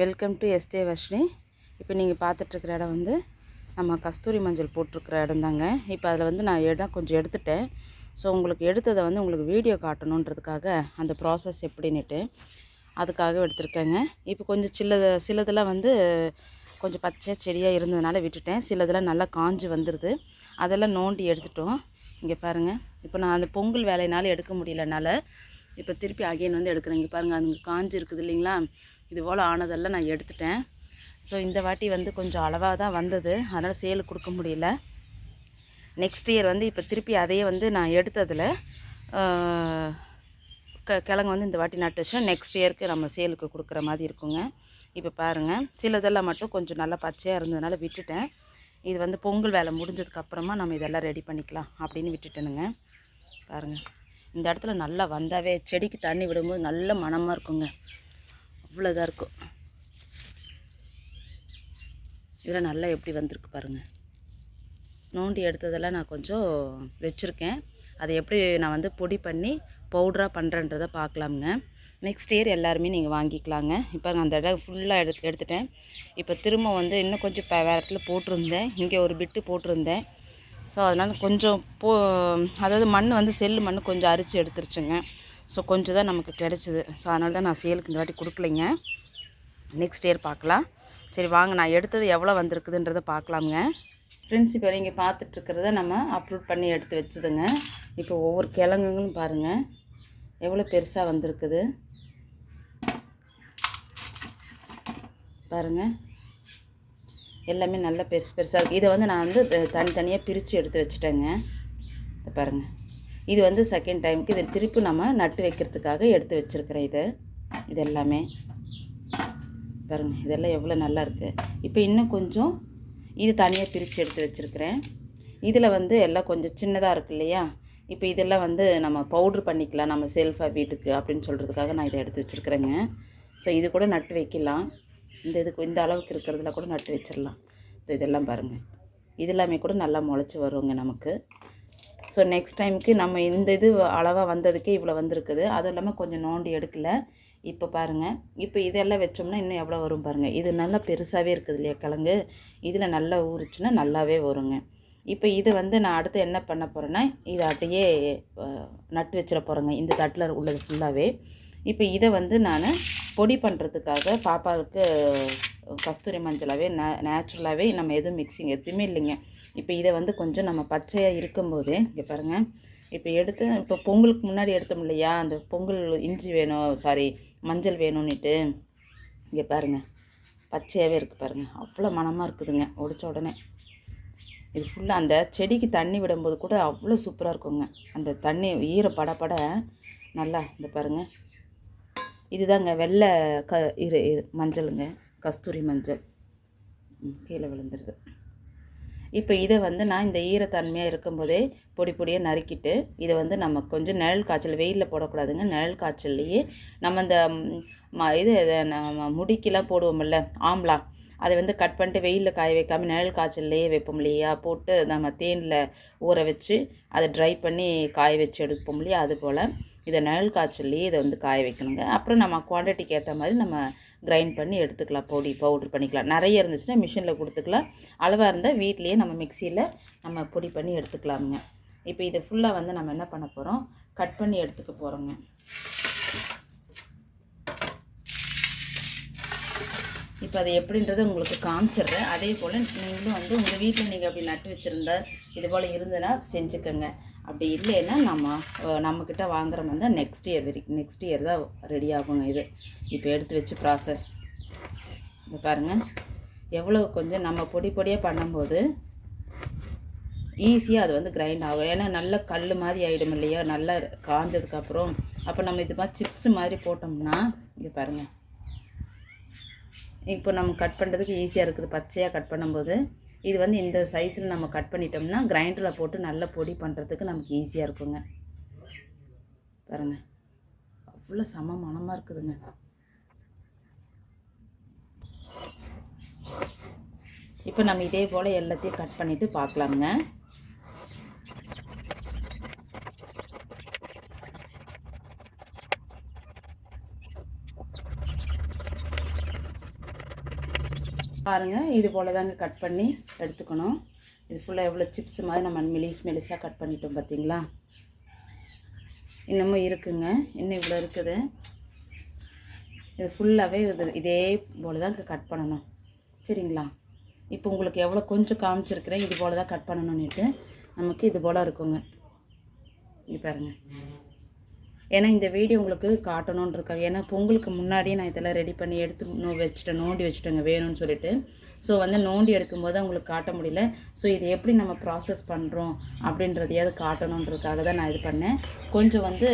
Welcome to yesterday Varshini இப்போ நீங்கள் பார்த்துட்ருக்குற இடம் வந்து நம்ம கஸ்தூரி மஞ்சள் போட்டிருக்கிற இடம் தாங்க இப்போ அதில் வந்து நான் இடம் கொஞ்சம் எடுத்துட்டேன். ஸோ உங்களுக்கு எடுத்ததை வந்து உங்களுக்கு வீடியோ காட்டணுன்றதுக்காக அந்த ப்ராசஸ் எப்படின்னுட்டு அதுக்காக எடுத்திருக்கேங்க. இப்போ கொஞ்சம் சில சிலதெல்லாம் வந்து கொஞ்சம் பச்சை செடியாக இருந்ததுனால விட்டுட்டேன். சிலதெல்லாம் நல்லா காஞ்சு வந்துடுது அதெல்லாம் நோண்டி எடுத்துட்டோம். இங்கே பாருங்கள் இப்போ நான் அந்த பொங்கல் வேலையினால எடுக்க முடியலனால இப்போ திருப்பி அகைன் வந்து எடுக்கிறேன். இங்கே பாருங்கள் அதுங்க காஞ்சு இருக்குது இல்லைங்களா? இது போல் ஆனதெல்லாம் நான் எடுத்துட்டேன். ஸோ இந்த வாட்டி வந்து கொஞ்சம் அளவாக தான் வந்தது. அதனால் சேலுக்கு கொடுக்க முடியல. நெக்ஸ்ட் இயர் வந்து இப்போ திருப்பி அதையே வந்து நான் எடுத்ததில் க கிழங்கு வந்து இந்த வாட்டி நட்டு வச்சோம் நெக்ஸ்ட் இயருக்கு நம்ம சேலுக்கு கொடுக்குற மாதிரி இருக்குங்க. இப்போ பாருங்கள் சிலதெல்லாம் மட்டும் கொஞ்சம் நல்லா பச்சையாக இருந்ததுனால விட்டுட்டேன். இது வந்து பொங்கல் வேலை முடிஞ்சதுக்கப்புறமா நம்ம இதெல்லாம் ரெடி பண்ணிக்கலாம் அப்படின்னு விட்டுட்டேனுங்க. பாருங்கள் இந்த இடத்துல நல்லா வந்தாவே செடிக்கு தண்ணி விடும்போது நல்ல மணமாக இருக்குங்க. அவ்வளோ இதாக இருக்கும். இதில் நல்லா எப்படி வந்திருக்கு பாருங்கள் நோண்டி எடுத்ததெல்லாம் நான் கொஞ்சம் வச்சுருக்கேன். அதை எப்படி நான் வந்து பொடி பண்ணி பவுட்ராக பண்ணுறன்றதை பார்க்கலாமுங்க. நெக்ஸ்ட் இயர் எல்லாருமே நீங்கள் வாங்கிக்கலாங்க. இப்போ நான் அந்த இடம் ஃபுல்லாக எடுத்து எடுத்துட்டேன். இப்போ திரும்ப வந்து இன்னும் கொஞ்சம் வேறு இடத்துல போட்டிருந்தேன். இங்கே ஒரு பிட்டு போட்டிருந்தேன். ஸோ அதனால் கொஞ்சம் போ அதாவது மண் வந்து செல்லு மண் கொஞ்சம் அரிச்சு எடுத்துருச்சுங்க. ஸோ கொஞ்சம் தான் நமக்கு கிடச்சிது. ஸோ அதனால தான் நான் சேலுக்கு இந்த வாட்டி கொடுக்கலைங்க. நெக்ஸ்ட் இயர் பார்க்கலாம். சரி வாங்க. நான் எடுத்தது எவ்வளோ வந்திருக்குதுன்றதை பார்க்கலாமுங்க. ஃப்ரெண்ட்ஸ் இப்போ நீங்கள் பார்த்துட்ருக்கிறத நம்ம அப்லோட் பண்ணி எடுத்து வச்சுதுங்க. இப்போ ஒவ்வொரு கிழங்குங்களும் பாருங்கள் எவ்வளோ பெருசாக வந்திருக்குது. பாருங்கள் எல்லாமே நல்ல பெருசு பெருசாக இருக்குது இதை வந்து நான் வந்து த- தனித்தனியாக பிரித்து எடுத்து வச்சுட்டேங்க. இதை பாருங்கள் இது வந்து செகண்ட் டைமுக்கு இது திருப்பி நம்ம நட்டு வைக்கிறதுக்காக எடுத்து வச்சுருக்கிறேன் இதை. இது எல்லாமே. பாருங்கள் இதெல்லாம் எவ்வளோ நல்லா இருக்குது இப்போ இன்னும் கொஞ்சம் இது தனியாக பிரித்து எடுத்து வச்சுருக்கிறேன். இதில் வந்து எல்லாம் கொஞ்சம் சின்னதாக இருக்கு இல்லையா? இப்போ இதெல்லாம் வந்து நம்ம பவுட்ரு பண்ணிக்கலாம் நம்ம செல்ஃபாக வீட்டுக்கு அப்படின்னு சொல்கிறதுக்காக நான் இதை எடுத்து வச்சுருக்கிறேங்க. ஸோ இது கூட நட்டு வைக்கலாம். இந்த இதுக்கு இந்த அளவுக்கு இருக்கிறதுல கூட நட்டு வச்சிடலாம் ஸோ இதெல்லாம் பாருங்கள் இது எல்லாமே கூட நல்லா முளைச்சி வருவோங்க நமக்கு. ஸோ நெக்ஸ்ட் டைமுக்கு நம்ம இந்த இது அளவாக வந்ததுக்கே இவ்வளோ வந்திருக்குது. அதுவும் இல்லாமல் கொஞ்சம் நோண்டி எடுக்கல. இப்போ பாருங்கள் இப்போ இதெல்லாம் வச்சோம்னா இன்னும் எவ்வளோ வரும் பாருங்கள் இது நல்லா பெருசாகவே இருக்குது இல்லையா கிழங்கு? இதில் நல்லா ஊறிச்சுன்னா நல்லாவே வருங்க. இப்போ இது வந்து நான் அடுத்து என்ன பண்ண போகிறேன்னா இதை அப்படியே நட்டு வச்சிட போகிறேங்க இந்த தட்டில் உள்ளது ஃபுல்லாகவே இப்போ இதை வந்து நான் பொடி பண்ணுறதுக்காக பாப்பாவுக்கு கஸ்தூரி மஞ்சளாகவே நே நேச்சுரலாகவே நம்ம எதுவும் மிக்சிங் எதுவுமே இல்லைங்க. இப்போ இதை வந்து கொஞ்சம் நம்ம பச்சையாக இருக்கும்போது இங்கே பாருங்கள் இப்போ எடுத்து இப்போ பொங்கலுக்கு முன்னாடி எடுத்தோம் இல்லையா? அந்த பொங்கல் இஞ்சி வேணும் சாரி மஞ்சள் வேணும்னுட்டு இங்கே பாருங்கள் பச்சையாகவே இருக்குது பாருங்கள் அவ்வளோ மனமாக இருக்குதுங்க ஒடிச்ச உடனே. இது ஃபுல்லாக அந்த செடிக்கு தண்ணி விடும்போது கூட அவ்வளோ சூப்பராக இருக்குங்க. அந்த தண்ணி ஈர பட பட நல்லா இந்த பாருங்கள் இதுதாங்க வெள்ளை க இரு மஞ்சளுங்க. கஸ்தூரி மஞ்சள். கீழே விழுந்துருது. இப்போ இதை வந்து நான் இந்த ஈரத்தன்மையாக இருக்கும்போதே பொடி பொடியாக நறுக்கிட்டு இதை வந்து நம்ம கொஞ்சம் நிழல் காய்ச்சல் வெயிலில் போடக்கூடாதுங்க. நிழல் காய்ச்சல்லையே நம்ம இந்த ம இது நம்ம முடிக்கெல்லாம் போடுவோம்ல ஆம்லா. அதை வந்து கட் பண்ணிட்டு வெயிலில் காய வைக்காமல் நிழல் காய்ச்சல்லையே வைப்போம் இல்லையா? போட்டு நம்ம தேனில் ஊற வச்சு அதை ட்ரை பண்ணி காய வச்சு எடுப்போம் இல்லையா? அது போல் இதை நிழல் காய்ச்சல்லையே இதை வந்து காய வைக்கணுங்க. அப்புறம் நம்ம குவான்டிட்டிக்கு ஏற்ற மாதிரி நம்ம கிரைண்ட் பண்ணி எடுத்துக்கலாம். பொடி பவுட்ரு பண்ணிக்கலாம். நிறைய இருந்துச்சுன்னா மிஷினில் கொடுத்துக்கலாம். அளவாக இருந்தால் வீட்லேயே நம்ம மிக்சியில் நம்ம பொடி பண்ணி எடுத்துக்கலாமுங்க. இப்போ இதை ஃபுல்லாக வந்து நம்ம என்ன பண்ண போகிறோம் கட் பண்ணி எடுத்துக்க போகிறோங்க இப்போ அது எப்படின்றத உங்களுக்கு காமிச்சிடுறேன். அதே போல் நீங்களும் வந்து உங்கள் வீட்டில் நீங்கள் அப்படி நட்டு வச்சுருந்தா இது போல் இருந்ததுன்னா செஞ்சுக்கோங்க. அப்படி இல்லைன்னா நம்ம நம்மக்கிட்ட வாங்குற மாதிரி தான் நெக்ஸ்ட் இயர் வரைக்கும் நெக்ஸ்ட் இயர் தான் ரெடி ஆகுங்க இது. இப்போ எடுத்து வச்சு ப்ராசஸ் இதை பாருங்கள் எவ்வளோ கொஞ்சம் நம்ம பொடி பொடியாக பண்ணும்போது ஈஸியாக அது வந்து கிரைண்ட் ஆகும். ஏன்னா நல்ல கல் மாதிரி ஆகிடும் இல்லையா? நல்லா காஞ்சதுக்கப்புறம் அப்போ நம்ம இது மாதிரி சிப்ஸ் மாதிரி போட்டோம்னா இங்கே பாருங்கள் இப்போ நம்ம கட் பண்ணுறதுக்கு ஈஸியாக இருக்குது. பச்சையாக கட் பண்ணும்போது இது வந்து இந்த சைஸில் நம்ம கட் பண்ணிட்டோம்னா கிரைண்டரில் போட்டு நல்லா பொடி பண்ணுறதுக்கு நமக்கு ஈஸியாக இருக்குங்க. பாருங்கள் அவ்வளோ சம மனமாக இருக்குதுங்க. இப்போ நம்ம இதே போல் எல்லாத்தையும் கட் பண்ணிவிட்டு பார்க்கலாமுங்க. பாருங்கள் இது போல் தாங்க கட் பண்ணி எடுத்துக்கணும். இது ஃபுல்லாக எவ்வளோ சிப்ஸ் மாதிரி நம்ம மெலிஸ் மெலிஸாக கட் பண்ணிட்டோம் பார்த்தீங்களா இன்னமும் இருக்குங்க. இன்னும் இவ்வளோ இருக்குது. இது ஃபுல்லாகவே இது இதே போல் தான் கட் பண்ணணும். சரிங்களா? இப்போ உங்களுக்கு எவ்வளோ கொஞ்சம் காமிச்சிருக்கிறேன் இது போல் தான் கட் பண்ணணும்னுட்டு. நமக்கு இது போல் இருக்குங்க. இங்கே பாருங்கள் ஏன்னா இந்த வீடியோ உங்களுக்கு காட்டணுன்றதுக்காக ஏன்னா பொங்கலுக்கு முன்னாடியே நான் இதெல்லாம் ரெடி பண்ணி எடுத்து நோ வச்சுட்டேன் நோண்டி வச்சுட்டேங்க வேணும்னு சொல்லிட்டு. ஸோ வந்து நோண்டி எடுக்கும்போது உங்களுக்கு காட்ட முடியல. ஸோ இதை எப்படி நம்ம ப்ராசஸ் பண்ணுறோம் அப்படின்றதையாவது காட்டணுன்றதுக்காக தான் நான் இது பண்ணேன். கொஞ்சம் வந்து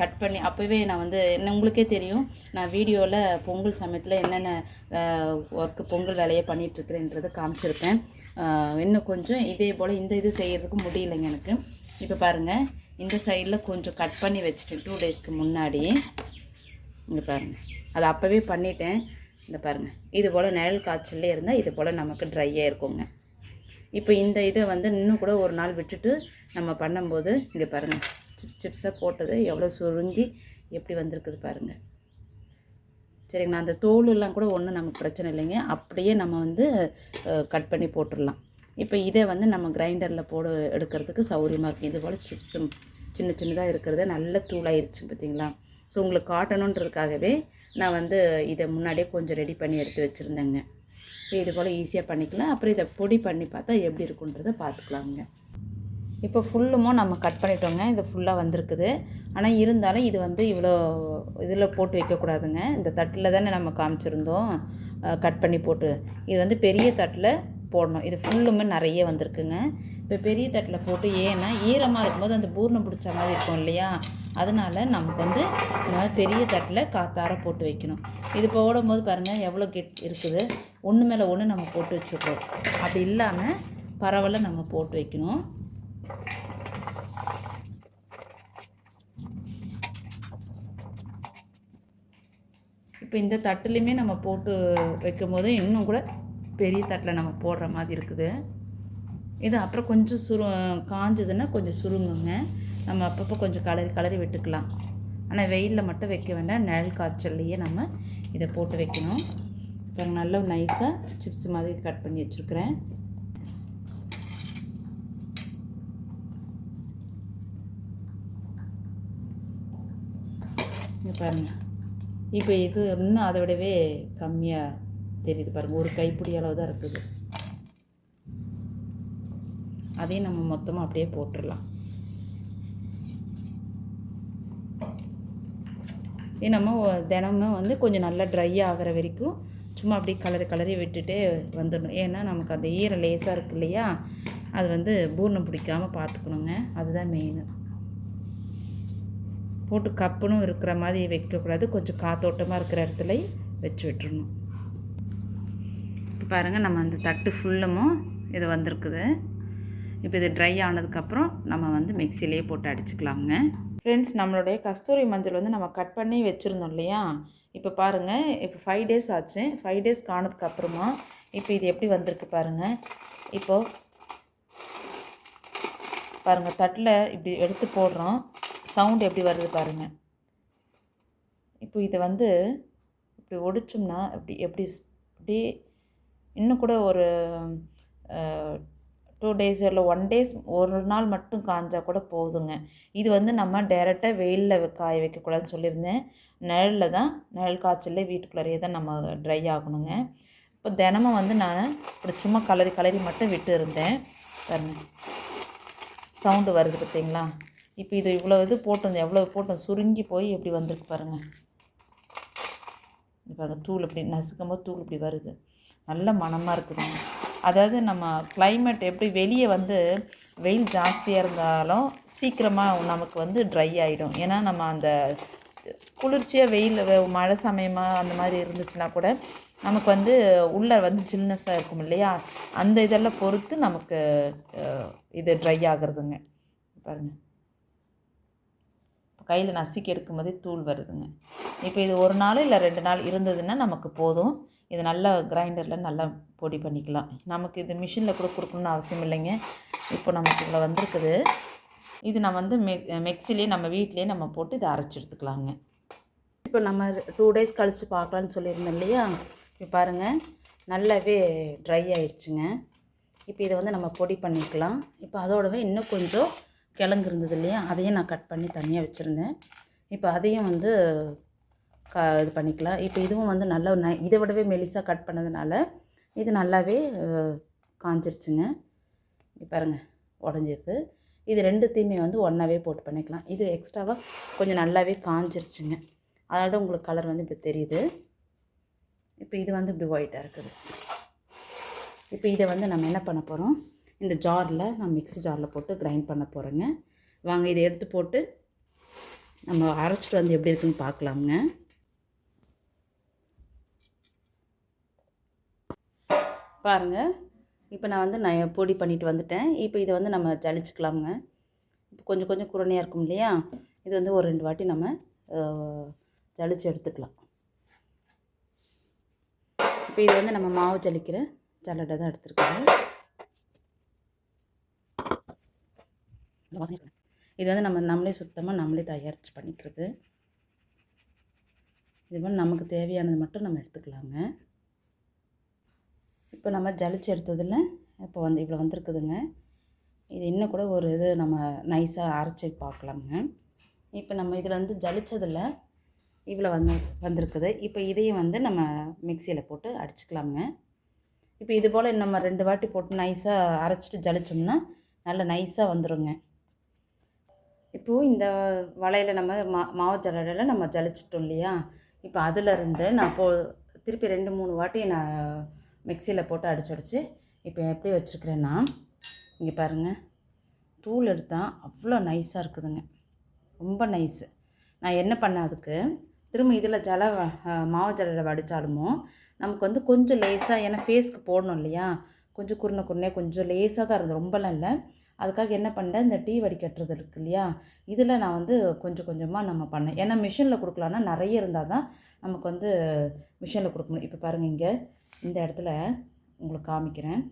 கட் பண்ணி அப்போவே நான் வந்து என்ன உங்களுக்கே தெரியும் நான் வீடியோவில் பொங்கல் சமயத்தில் என்னென்ன ஒர்க்கு பொங்கல் வேலையை பண்ணிகிட்ருக்கிறேன்றதை காமிச்சிருப்பேன். இன்னும் கொஞ்சம் இதே போல் இந்த இது செய்கிறதுக்கு முடியலைங்க எனக்கு. இப்போ பாருங்கள் இந்த சைடில் கொஞ்சம் கட் பண்ணி வச்சுட்டேன். டூ டேஸ்க்கு முன்னாடி. இங்கே பாருங்கள் அது அப்போவே பண்ணிட்டேன். இந்த பாருங்கள் இது போல் நிழல் காய்ச்சல்லே இருந்தால் இது போல் நமக்கு ட்ரையாக இருக்குங்க. இப்போ இந்த இதை வந்து இன்னும் கூட ஒரு நாள் விட்டுட்டு நம்ம பண்ணும்போது இங்கே பாருங்கள் சிப்ஸ் சிப்ஸாக போட்டது எவ்வளோ சுருங்கி எப்படி வந்திருக்குது பாருங்கள் சரிங்களா? அந்த தோலெல்லாம் கூட ஒன்றும் நமக்கு பிரச்சனை இல்லைங்க. அப்படியே நம்ம வந்து கட் பண்ணி போட்டுடலாம். இப்போ இதை வந்து நம்ம கிரைண்டரில் போட எடுக்கிறதுக்கு சௌரியமாக இருக்குது இது போல் சிப்ஸும் சின்ன சின்னதாக இருக்கிறத நல்ல தூளாயிருச்சு பார்த்தீங்களா ஸோ உங்களுக்கு காட்டணுன்றதுக்காகவே நான் வந்து இதை முன்னாடியே கொஞ்சம் ரெடி பண்ணி எடுத்து வச்சுருந்தேங்க. ஸோ இது போல் ஈஸியாக பண்ணிக்கலாம். அப்புறம் இதை பொடி பண்ணி பார்த்தா எப்படி இருக்குன்றதை பார்த்துக்கலாங்க இப்போ ஃபுல்லுமோ நம்ம கட் பண்ணிட்டோங்க. இது ஃபுல்லாக வந்திருக்குது. ஆனால் இருந்தாலும் இது வந்து இவ்வளோ இதில் போட்டு வைக்கக்கூடாதுங்க. இந்த தட்டில் தானே நம்ம காமிச்சிருந்தோம். கட் பண்ணி போட்டு. இது வந்து பெரிய தட்டில் போடணும். இது ஃபுல்லுமே நிறைய வந்திருக்குங்க. இப்போ பெரிய தட்டில் போட்டு ஏன்னா ஈரமாக இருக்கும்போது அந்த பூர்ணம் பிடிச்ச மாதிரி இருக்கும் இல்லையா? அதனால் நமக்கு வந்து இந்த மாதிரி பெரிய தட்டில் காத்தார போட்டு வைக்கணும். இது போடும்போது பாருங்கள் எவ்வளோ கெட் இருக்குது. ஒன்று மேலே ஒன்று நம்ம போட்டு வச்சுருக்கோம். அப்படி இல்லாமல் பரவலை நம்ம போட்டு வைக்கணும். இப்போ இந்த தட்டுலேயுமே நம்ம போட்டு வைக்கும்போது இன்னும் கூட பெரிய தட்டில் நம்ம போடுற மாதிரி இருக்குது. இது அப்புறம் கொஞ்சம் சுரு காஞ்சதுன்னா கொஞ்சம் சுருங்குங்க. நம்ம அப்பப்போ கொஞ்சம் கலரி கலரி விட்டுக்கலாம். ஆனால் வெயிலில் மட்டும் வைக்க வேண்டாம். நிழல் காய்ச்சல்லையே நம்ம இதை போட்டு வைக்கணும். இப்போ நல்லா நைஸாக சிப்ஸ் மாதிரி கட் பண்ணி வச்சுருக்குறேன். இங்கே பாருங்கள் இப்போ இது இன்னும் அதை விடவே கம்மியாக தெரியுது பாருங்கள் ஒரு கைப்பிடி அளவு தான் இருக்குது. அதையும் நம்ம மொத்தமாக அப்படியே போட்டுடலாம் இது நம்ம தினமும் வந்து கொஞ்சம் நல்லா ட்ரை ஆகிற வரைக்கும் சும்மா அப்படியே கலரி கலரி விட்டுட்டே வந்துடணும். ஏன்னா நமக்கு அந்த ஈரம் லேசாக இருக்கு இல்லையா? அது வந்து பூர்ணம் பிடிக்காமல் பார்த்துக்கணுங்க. அதுதான் மெயின் போட்டு கப்புனும் இருக்கிற மாதிரி வைக்கக்கூடாது. கொஞ்சம் காத்தோட்டமாக இருக்கிற இடத்துல வச்சு விட்டுறணும். பாருங்கள் நம்ம அந்த தட்டு ஃபுல்லுமும் இது வந்திருக்குது. இப்போ இது ட்ரை ஆனதுக்கப்புறம் நம்ம வந்து மிக்சிலேயே போட்டு அடிச்சுக்கலாங்க. ஃப்ரெண்ட்ஸ் நம்மளுடைய கஸ்தூரி மஞ்சள் வந்து நம்ம கட் பண்ணி வச்சுருந்தோம் இல்லையா? இப்போ பாருங்கள் இப்போ ஃபைவ் டேஸ் ஆச்சு. ஃபைவ் டேஸ் காணதுக்கப்புறமா இப்போ இது எப்படி வந்திருக்கு பாருங்கள் இப்போது பாருங்கள் தட்டில் இப்படி எடுத்து போடுறோம். சவுண்ட் எப்படி வருது பாருங்கள் இப்போ இதை வந்து இப்படி ஒடிச்சோம்னா இப்படி எப்படி அப்படியே இன்னும் கூட ஒரு டூ டேஸ் இல்லை ஒன் டேஸ் ஒரு நாள் மட்டும் காஞ்சால் கூட போதுங்க. இது வந்து நம்ம டேரெக்டாக வெயிலில் காய வைக்கக்கூடாதுன்னு சொல்லியிருந்தேன். நிழலில் தான் நிழல் காய்ச்சல்ல வீட்டுக்குள்ளேயே தான் நம்ம ட்ரை ஆகணுங்க. இப்போ தினமும் வந்து நான் இப்படி சும்மா கலரி கலரி மட்டும் விட்டு இருந்தேன். பாருங்க. சவுண்டு வருது பார்த்தீங்களா? இப்போ இது இவ்வளோ இது போட்டோம் எவ்வளோ போட்டோம் சுருங்கி போய் எப்படி வந்திருக்கு பாருங்கள் இப்போ அந்த தூள் இப்படி நசுக்கும் போது தூள் இப்படி வருது. நல்ல மணமாக இருக்குதுங்க. அதாவது நம்ம கிளைமேட் எப்படி வெளியே வந்து வெயில் ஜாஸ்தியாக இருந்தாலும் சீக்கிரமாக நமக்கு வந்து ட்ரை ஆகிடும் ஏன்னா நம்ம அந்த குளிர்ச்சியாக வெயில் மழை சமயமாக அந்த மாதிரி இருந்துச்சுன்னா கூட நமக்கு வந்து உள்ளே வந்து ஜில்னஸ்ஸாக இருக்கும் இல்லையா? அந்த இதெல்லாம் பொறுத்து நமக்கு இது ட்ரை ஆகுறதுங்க. பாருங்கள் கையில் நசுக்கி எடுக்கும் போதே தூள் வருதுங்க. இப்போ இது ஒரு நாள் இல்லை ரெண்டு நாள் இருந்ததுன்னா நமக்கு போதும். இது நல்லா கிரைண்டரில் நல்லா பொடி பண்ணிக்கலாம். நமக்கு இது மிஷினில் கூட கொடுக்கணும்னு அவசியம் இல்லைங்க. இப்போ நமக்கு இதில் வந்திருக்குது. இது நம்ம வந்து மெ மிக்சிலே நம்ம வீட்டிலே நம்ம போட்டு இதை அரைச்சி எடுத்துக்கலாங்க. இப்போ நம்ம டூ டேஸ் கழித்து பார்க்கலான்னு சொல்லியிருந்தோம் இல்லையா? இப்போ பாருங்கள் நல்லாவே ட்ரை ஆயிடுச்சுங்க இப்போ இதை வந்து நம்ம பொடி பண்ணிக்கலாம். இப்போ அதோடவே இன்னும் கொஞ்சம் கிழங்கு இருந்தது இல்லையா? அதையும் நான் கட் பண்ணி தனியாக வச்சுருந்தேன். இப்போ அதையும் வந்து க இது பண்ணிக்கலாம். இப்போ இதுவும் வந்து நல்லா ந இதை விடவே மெலிசாக கட் பண்ணதுனால இது நல்லாவே காஞ்சிருச்சுங்க. பாருங்கள் பாருங்க உடஞ்சிருது. இது ரெண்டுத்தையுமே வந்து ஒன்றாவே போட்டு பண்ணிக்கலாம். இது எக்ஸ்ட்ராவாக கொஞ்சம் நல்லாவே காஞ்சிருச்சுங்க. அதனால தான் உங்களுக்கு கலர் வந்து இப்படி தெரியுது. இப்போ இது வந்து இப்படி ஒயிட்டாக இருக்குது. இப்போ இதை வந்து நம்ம என்ன பண்ண போகிறோம் இந்த ஜாரில் நான் மிக்ஸி ஜாரில் போட்டு கிரைண்ட் பண்ண போகிறேங்க வாங்க இதை எடுத்து போட்டு நம்ம அரைச்சிட்டு வந்து எப்படி இருக்குன்னு பார்க்கலாமுங்க. பாருங்கள் இப்போ நான் வந்து நான் பொடி பண்ணிட்டு வந்துட்டேன். இப்போ இதை வந்து நம்ம ஜலிச்சுக்கலாமுங்க. இப்போ கொஞ்சம் கொஞ்சம் குரணையாக இருக்கும் இல்லையா? இது வந்து ஒரு ரெண்டு வாட்டி நம்ம ஜலிச்சு எடுத்துக்கலாம். இப்போ இது வந்து நம்ம மாவு ஜலிக்கிற ஜல்லடை தான் எடுத்துருக்கோம் இது வந்து நம்ம நம்மளே சுத்தமாக நம்மளே தயாரித்து பண்ணிக்கிறது. இது மாதிரி நமக்கு தேவையானது மட்டும் நம்ம எடுத்துக்கலாங்க. இப்போ நம்ம ஜலிச்சு எடுத்ததில் இப்போ வந்து இவ்வளோ வந்திருக்குதுங்க. இது இன்னும் கூட ஒரு இது நம்ம நைஸாக அரைச்சி பார்க்கலாமுங்க இப்போ நம்ம இதில் வந்து ஜலிச்சதில் இவ்வளோ வந்து வந்திருக்குது. இப்போ இதையும் வந்து நம்ம மிக்சியில் போட்டு அடிச்சுக்கலாமுங்க. இப்போ இது போல் நம்ம ரெண்டு வாட்டி போட்டு நைஸாக அரைச்சிட்டு ஜலிச்சோம்னா நல்ல நைஸாக வந்துருங்க. இப்போது இந்த வலையில் நம்ம மா மாவு ஜல்லடையில் நம்ம ஜலிச்சிட்டோம் இல்லையா? இப்போ அதிலருந்து நான் போ திருப்பி ரெண்டு மூணு வாட்டி நான் மிக்சியில் போட்டு அடிச்சு அடிச்சு இப்போ எப்படி வச்சுருக்கிறேன்னா இங்கே பாருங்கள் தூள் எடுத்தால் அவ்வளோ நைஸாக இருக்குதுங்க. ரொம்ப நைஸு நான் என்ன பண்ணேன் அதுக்கு திரும்ப இதில் ஜல மாவு ஜலில் வடித்தாலுமோ நமக்கு வந்து கொஞ்சம் லேசாக ஏன்னா ஃபேஸ்க்கு போடணும் இல்லையா? கொஞ்சம் குருணை குருணே கொஞ்சம் லேசாக தான் இருந்தது. ரொம்பலாம் இல்லை. அதுக்காக என்ன பண்ணேன் இந்த டீ வடிகட்டுறது இருக்கு இல்லையா? இதில் நான் வந்து கொஞ்சம் கொஞ்சமாக நம்ம பண்ணேன். ஏன்னா மிஷினில் கொடுக்கலான்னா நிறைய இருந்தால் தான் நமக்கு வந்து மிஷினில் கொடுக்கணும் இப்போ பாருங்கள் இங்கே. இந்த இடத்துல உங்களுக்கு காமிக்கிறேன்.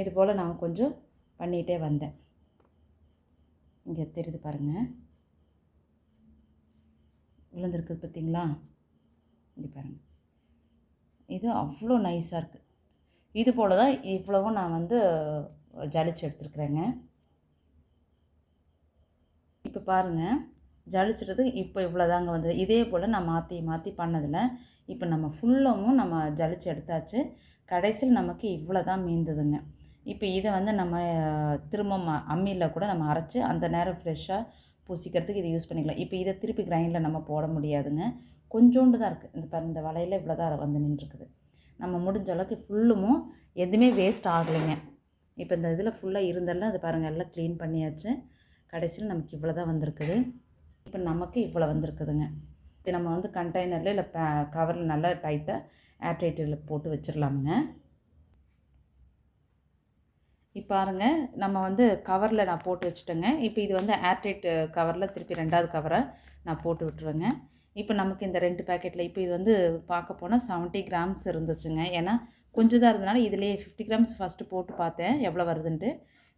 இது போல் நான் கொஞ்சம் பண்ணிகிட்டே வந்தேன். இங்கே தெரியுது பாருங்கள் விழுந்திருக்குது பார்த்தீங்களா? இப்படி பாருங்கள் இது அவ்வளோ நைஸாக இருக்குது இது போல் தான் இவ்வளவும் நான் வந்து ஜலிச்சு எடுத்துருக்குறேங்க. இப்போ பாருங்கள் ஜலிச்சுறது இப்போ இவ்வளோதாங்க வந்தது. இதே போல் நான் மாற்றி மாற்றி பண்ணதில் இப்போ நம்ம ஃபுல்லமும் நம்ம ஜலிச்சு எடுத்தாச்சு. கடைசியில் நமக்கு இவ்வளோ தான் மீந்ததுங்க. இப்போ இதை வந்து நம்ம திரும்ப ம- அம்மியில் கூட நம்ம அரைச்சி அந்த நேரம் ஃப்ரெஷ்ஷாக பூசிக்கிறதுக்கு இதை யூஸ் பண்ணிக்கலாம். இப்போ இதை திருப்பி கிரைண்டில் நம்ம போட முடியாதுங்க. கொஞ்சோண்டு தான் இருக்குது இந்த இந்த வலையில் இவ்வளோ தான் வந்து நின்றுருக்குது. நம்ம முடிஞ்ச அளவுக்கு ஃபுல்லும் எதுவுமே வேஸ்ட் ஆகலைங்க. இப்போ இந்த இதில் ஃபுல்லாக இருந்தெல்லாம் அது பாருங்கள் எல்லாம் க்ளீன் பண்ணியாச்சு. கடைசியில் நமக்கு இவ்வளோ தான் வந்திருக்குது. இப்போ நமக்கு இவ்வளோ வந்திருக்குதுங்க. இது நம்ம வந்து கண்டெய்னரில் இல்லை கவரில் நல்லா டைட்டாக ஏர்டைட்டில் போட்டு வச்சிடலாமுங்க. இப்போ பாருங்க நம்ம வந்து கவரில் நான் போட்டு வச்சுட்டேங்க. இப்போ இது வந்து ஏர்டைட் கவரில் திருப்பி ரெண்டாவது கவரை நான் போட்டு விட்டுருவேங்க. இப்போ நமக்கு இந்த ரெண்டு பேக்கெட்டில் இப்போ இது வந்து பார்க்க போனால் செவன்ட்டி கிராம்ஸ் இருந்துச்சுங்க. ஏன்னா கொஞ்சம் தான் இருந்தனால இதிலே ஃபிஃப்டி கிராம்ஸ் ஃபஸ்ட்டு போட்டு பார்த்தேன் எவ்வளோ வருதுன்ட்டு.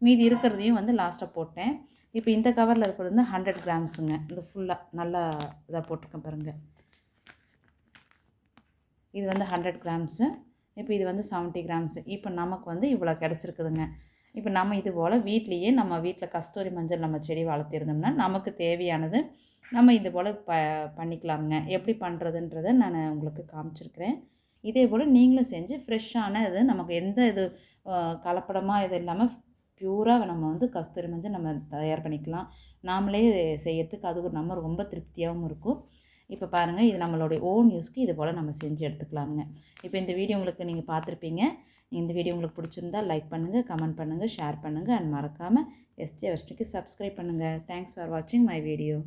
மீதி இருக்கிறதையும் வந்து லாஸ்ட்டாக போட்டேன். இப்போ இந்த கவரில் இருக்கிறது வந்து ஹண்ட்ரட் கிராம்ஸுங்க. இது ஃபுல்லாக நல்லா இதாக போட்டிருக்கேன் பாருங்கள் இது வந்து ஹண்ட்ரட் கிராம்ஸு. இப்போ இது வந்து செவன்ட்டி கிராம்ஸு. இப்போ நமக்கு வந்து இவ்வளோ கிடச்சிருக்குதுங்க. இப்போ நம்ம இது போல் வீட்லேயே நம்ம வீட்டில் கஸ்தூரி மஞ்சள் நம்ம செடி வளர்த்திருந்தோம்னா நமக்கு தேவையானது நம்ம இது போல் ப பண்ணிக்கலாமுங்க. எப்படி பண்ணுறதுன்றதை நான் உங்களுக்கு காமிச்சிருக்கிறேன். இதே போல் நீங்களும் செஞ்சு ஃப்ரெஷ்ஷான இது நமக்கு எந்த இது கலப்படமாக இது இல்லாமல் பியூராக நம்ம வந்து கஸ்தூரி மஞ்சள் நம்ம தயார் பண்ணிக்கலாம். நாமளே செய்யறதுக்கு அது ஒரு நம்ம ரொம்ப திருப்தியாகவும் இருக்கும். இப்போ பாருங்கள் இது நம்மளுடைய ஓன் யூஸ்க்கு இது போல் நம்ம செஞ்சு எடுத்துக்கலாமுங்க. இப்போ இந்த வீடியோ உங்களுக்கு நீங்கள் பார்த்துருப்பீங்க. இந்த வீடியோ உங்களுக்கு பிடிச்சிருந்தா லைக் பண்ணுங்கள் கமெண்ட் பண்ணுங்கள் ஷேர் பண்ணுங்கள் அண்ட் மறக்காமல் எஸ்ஜே வஷ்டிக்கு சப்ஸ்கிரைப் பண்ணுங்கள் தேங்க்ஸ் ஃபார் வாட்சிங் மை வீடியோ